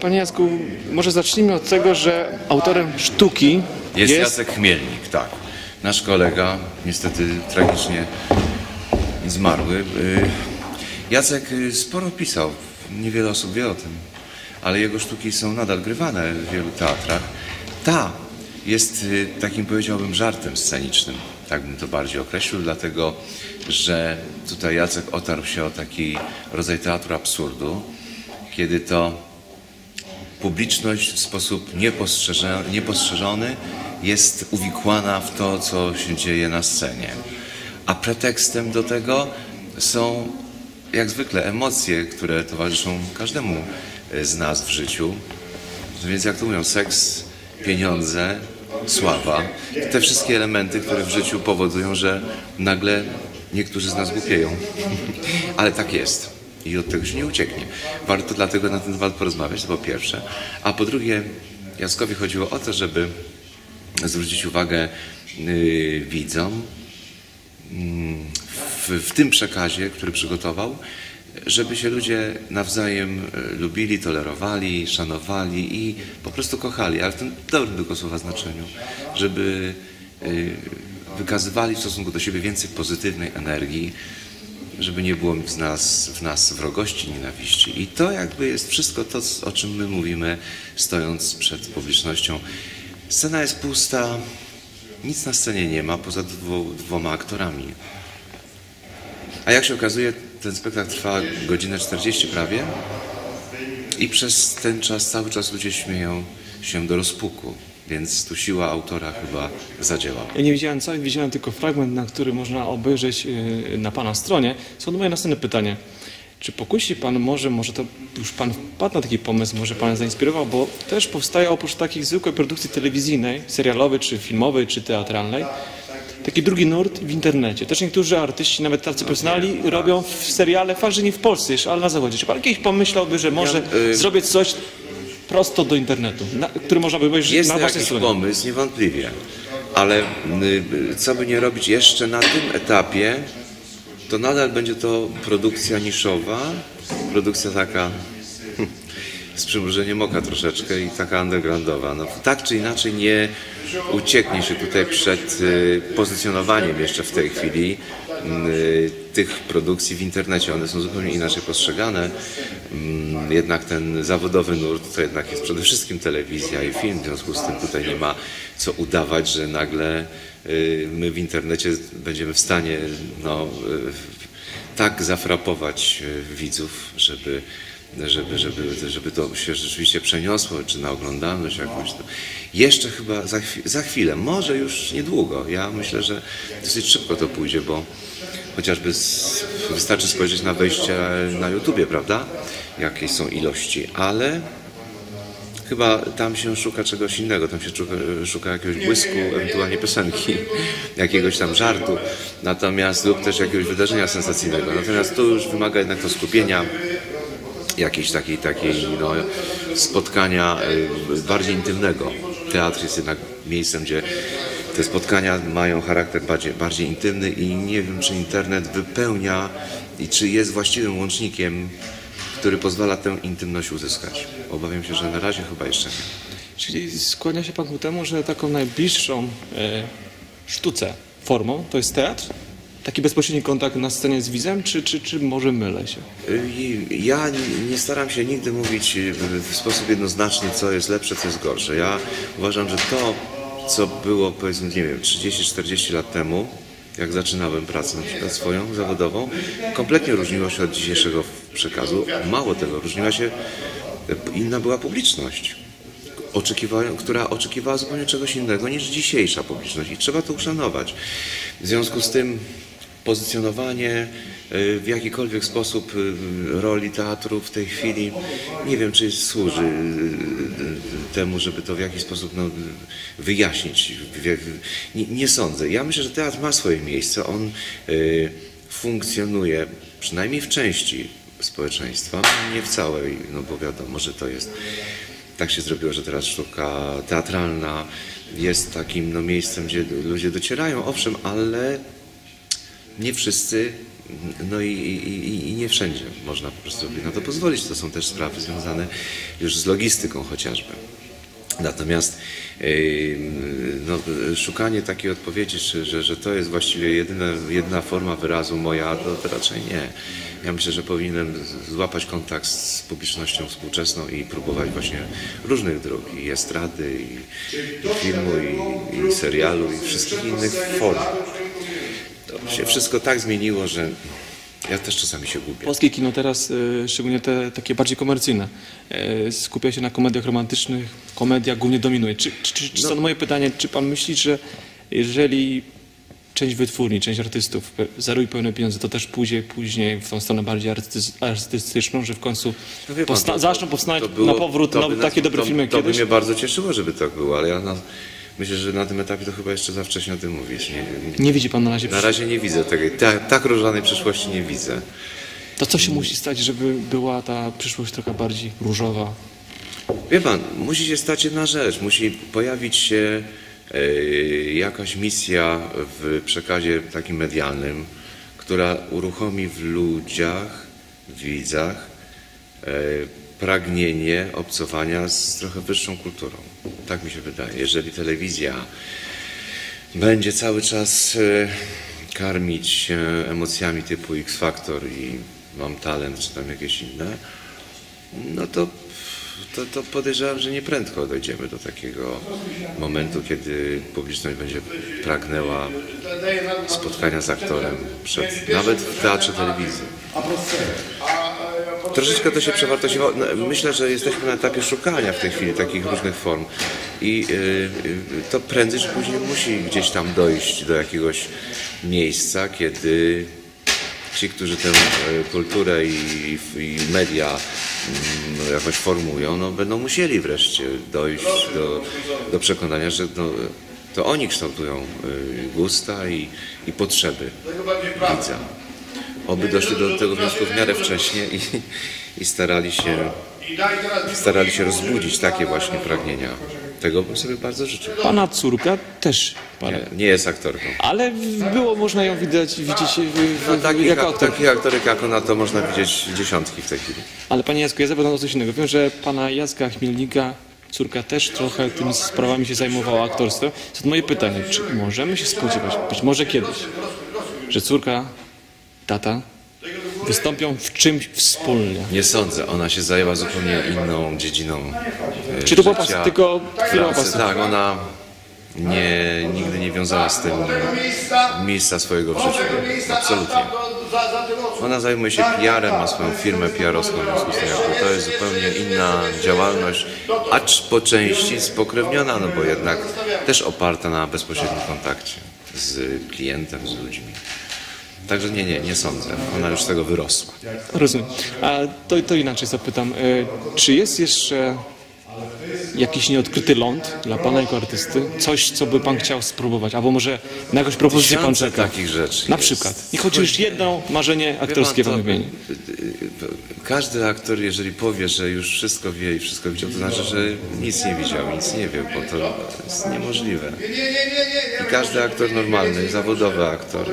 Panie Jacku, może zacznijmy od tego, że autorem sztuki Jest, jest, Jacek Chmielnik, tak. Nasz kolega, niestety tragicznie zmarły. Y, Jacek y, sporo pisał, niewiele osób wie o tym, ale jego sztuki są nadal grywane w wielu teatrach. Ta jest y, takim, powiedziałbym, żartem scenicznym, tak bym to bardziej określił, dlatego że tutaj Jacek otarł się o taki rodzaj teatru absurdu, kiedy to publiczność w sposób niepostrzeżony jest uwikłana w to, co się dzieje na scenie. A pretekstem do tego są, jak zwykle, emocje, które towarzyszą każdemu e, z nas w życiu. Więc jak to mówią, seks, pieniądze, sława. Te wszystkie elementy, które w życiu powodują, że nagle niektórzy z nas głupieją. Ale tak jest. I od tego się nie ucieknie. Warto dlatego na ten temat porozmawiać, to po pierwsze. A po drugie, Jackowi chodziło o to, żeby zwrócić uwagę yy, widzom mm, w, w tym przekazie, który przygotował, żeby się ludzie nawzajem e, lubili, tolerowali, szanowali i po prostu kochali, ale w tym dobrym tego słowa znaczeniu, żeby y, wykazywali w stosunku do siebie więcej pozytywnej energii, żeby nie było w nas, w nas wrogości, nienawiści. I to jakby jest wszystko to, o czym my mówimy, stojąc przed publicznością. Scena jest pusta, nic na scenie nie ma, poza dwo, dwoma aktorami. A jak się okazuje, ten spektakl trwa godzinę 40 prawie i przez ten czas cały czas ludzie śmieją się do rozpuku, więc tu siła autora chyba zadziała. Ja nie widziałem cały, widziałem tylko fragment, na który można obejrzeć y, na Pana stronie. Są moje następne pytanie. Czy pokusi Pan może, może to już Pan wpadł na taki pomysł, może Pan zainspirował, bo też powstaje oprócz takiej zwykłej produkcji telewizyjnej, serialowej, czy filmowej, czy teatralnej, taki drugi nurt w internecie. Też niektórzy artyści, nawet tacy profesjonalni, robią w seriale, fakt, że nie w Polsce jeszcze, ale na zachodzie. Czy Pan kiedyś pomyślałby, że może Ja, y- zrobić coś prosto do internetu, na, który można by obejrzeć Jest na Waszej jakiś stronie? pomysł, niewątpliwie, ale y, co by nie robić jeszcze na tym etapie, to nadal będzie to produkcja niszowa, produkcja taka z przymrużeniem oka troszeczkę i taka undergroundowa. No, tak czy inaczej nie ucieknie się tutaj przed y, pozycjonowaniem jeszcze w tej chwili y, tych produkcji w internecie. One są zupełnie inaczej postrzegane. Mm, Jednak ten zawodowy nurt to jednak jest przede wszystkim telewizja i film. W związku z tym tutaj nie ma co udawać, że nagle y, my w internecie będziemy w stanie no, tak zafrapować widzów, żeby żeby, żeby, żeby to się rzeczywiście przeniosło, czy na oglądalność jakąś. To jeszcze chyba za, za chwilę, może już niedługo. Ja myślę, że dosyć szybko to pójdzie, bo chociażby z, wystarczy spojrzeć na wejścia na YouTubie, prawda? Jakie są ilości, ale chyba tam się szuka czegoś innego, tam się szuka, szuka jakiegoś błysku, ewentualnie piosenki, jakiegoś tam żartu, natomiast lub też jakiegoś wydarzenia sensacyjnego. Natomiast to już wymaga jednak to skupienia, jakiejś takiej, takiej no, spotkania y, bardziej intymnego. Teatr jest jednak miejscem, gdzie te spotkania mają charakter bardziej, bardziej intymny i nie wiem, czy internet wypełnia i czy jest właściwym łącznikiem, który pozwala tę intymność uzyskać. Obawiam się, że na razie chyba jeszcze nie. Czyli skłania się Pan ku temu, że taką najbliższą e, sztuce formą to jest teatr? Taki bezpośredni kontakt na scenie z widzem, czy, czy, czy może mylę się? I Ja nie- staram się nigdy mówić w- w sposób jednoznaczny, co jest lepsze, co jest gorsze. Ja uważam, że to, co było powiedzmy, nie wiem, 30-40 lat temu, jak zaczynałem pracę na przykład swoją zawodową, kompletnie różniło się od dzisiejszego przekazu. Mało tego, różniła się, inna była publiczność, oczekiwa- która oczekiwała zupełnie czegoś innego niż dzisiejsza publiczność i trzeba to uszanować. W związku z tym pozycjonowanie y, w jakikolwiek sposób y, roli teatru w tej chwili nie wiem, czy służy y, temu, żeby to w jakiś sposób no, wyjaśnić. Nie, nie sądzę. Ja myślę, że teatr ma swoje miejsce. On funkcjonuje przynajmniej w części społeczeństwa, nie w całej, no bo wiadomo, że to jest tak się zrobiło, że teraz sztuka teatralna jest takim no, miejscem, gdzie ludzie docierają, owszem, ale nie wszyscy No i, i, i- nie wszędzie można po prostu sobie na to pozwolić. To są też sprawy związane już z logistyką chociażby. Natomiast no, szukanie takiej odpowiedzi, że, że to jest właściwie jedyna, jedyna forma wyrazu moja, to, to raczej nie. Ja myślę, że powinienem złapać kontakt z publicznością współczesną i próbować właśnie różnych dróg, i estrady, i, i filmu, i, i serialu, i wszystkich innych form. To się wszystko tak zmieniło, że ja też czasami się gubię. Polskie kino teraz, e, szczególnie te takie bardziej komercyjne, e, skupia się na komediach romantycznych, komedia głównie dominuje. Czy, czy, czy, czy stąd moje pytanie, czy pan myśli, że jeżeli część wytwórni, część artystów zaroi pełne pieniądze, to też pójdzie później w tą stronę bardziej artystyczną, że w końcu No pan, powsta- to- to- zaczną to było- na powrót to no, takie dobre to, filmy jak to kiedyś? by mnie bardzo cieszyło, żeby tak było, ale ja na, myślę, że na tym etapie to chyba jeszcze za wcześnie o tym mówić. Nie, nie, widzi pan na razie na razie nie widzę tego, tak, tak różanej przyszłości nie widzę. To co się musi stać, żeby była ta przyszłość trochę bardziej różowa? Wie pan, musi się stać jedna rzecz. Musi pojawić się e, jakaś misja w przekazie takim medialnym, która uruchomi w ludziach, w widzach e, pragnienie obcowania z trochę wyższą kulturą. Tak mi się wydaje. Jeżeli telewizja będzie cały czas e, karmić się emocjami typu X Factor i mam talent, czy tam jakieś inne, no to, to, to podejrzewam, że nieprędko dojdziemy do takiego momentu, kiedy publiczność będzie pragnęła spotkania z aktorem, przed, nawet w teatrze telewizji. Troszeczkę to się przewartościowało. No, Myślę, że jesteśmy na etapie szukania w tej chwili takich różnych form i y, y, to prędzej czy później musi gdzieś tam dojść do jakiegoś miejsca, kiedy ci, którzy tę e, kulturę i, i media mm, jakoś formują, no, będą musieli wreszcie dojść do, do przekonania, że no, to oni kształtują y, gusta i, i potrzeby widza. Oby doszli do tego wniosku w miarę wcześnie i, i starali, się, starali się rozbudzić takie właśnie pragnienia. Tego bym sobie bardzo życzył. Pana córka też, pan, Nie, nie jest aktorką. ale było można ją widać, widzieć w, No, takich, jako ak- aktor. takich aktorek jak ona to można widzieć dziesiątki w tej chwili. Ale panie Jacku, ja zapytam o coś innego. Wiem, że pana Jacka Chmielnika, córka też trochę tymi sprawami się zajmowała aktorstwem. Stąd moje pytanie, czy możemy się spodziewać, być może kiedyś, że córka, tata wystąpią w czymś wspólnie? Nie sądzę, ona się zajęła zupełnie inną dziedziną. e, Czy to była życia, pas- tylko pracy. pasja? Tak, ona nie, nigdy nie wiązała z tym miejsca swojego w życiu. Absolutnie. Ona zajmuje się PR-em, ma swoją firmę PR-owską, w związku z tym jakby to jest zupełnie inna działalność, acz po części spokrewniona, no bo jednak też oparta na bezpośrednim kontakcie z klientem, z ludźmi. Także nie, nie, nie sądzę. Ona już z tego wyrosła. Rozumiem. A to, to inaczej zapytam. E, Czy jest jeszcze jakiś nieodkryty ląd dla pana jako artysty? Coś, co by pan chciał spróbować? Albo może na jakąś propozycję pan czeka? takich rzeczy Na jest. przykład. Niech chociaż jedno marzenie aktorskie pan, pan wymieni. Każdy aktor, jeżeli powie, że już wszystko wie i wszystko widział, to znaczy, że nic nie widział, nic nie wie, bo to jest niemożliwe. I każdy aktor normalny, zawodowy aktor.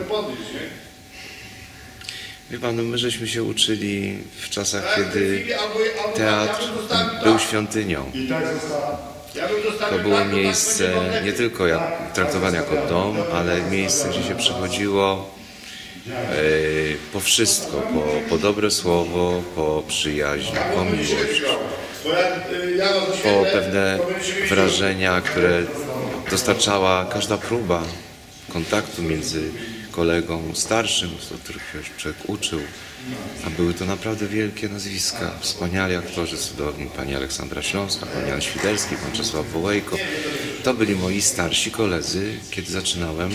Wie pan, no my żeśmy się uczyli w czasach, kiedy teatr był świątynią. To było miejsce nie tylko jak, traktowane jako dom, ale miejsce, gdzie się przychodziło e, po wszystko, po, po dobre słowo, po przyjaźń, po miłość, po pewne wrażenia, które dostarczała każda próba kontaktu między kolegą starszym, od których się człowiek uczył. A były to naprawdę wielkie nazwiska, wspaniali aktorzy cudowni, pani Aleksandra Śląska, pan Jan Świderski, pan Czesław Wołejko. To byli moi starsi koledzy, kiedy zaczynałem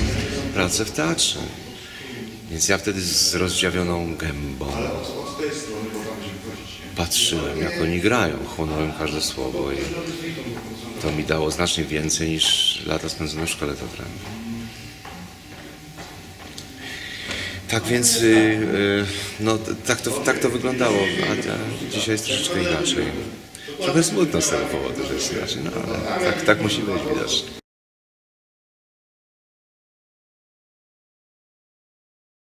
pracę w teatrze. Więc ja wtedy z rozdziawioną gębą patrzyłem, jak oni grają, chłonąłem każde słowo i to mi dało znacznie więcej niż lata spędzone w szkole teatralnej. Tak więc, y, y, no tak to, tak to wyglądało, a, dzisiaj jest troszeczkę inaczej. Trochę smutno z tego powodu, że jest inaczej, no ale tak, tak musi być widocznie.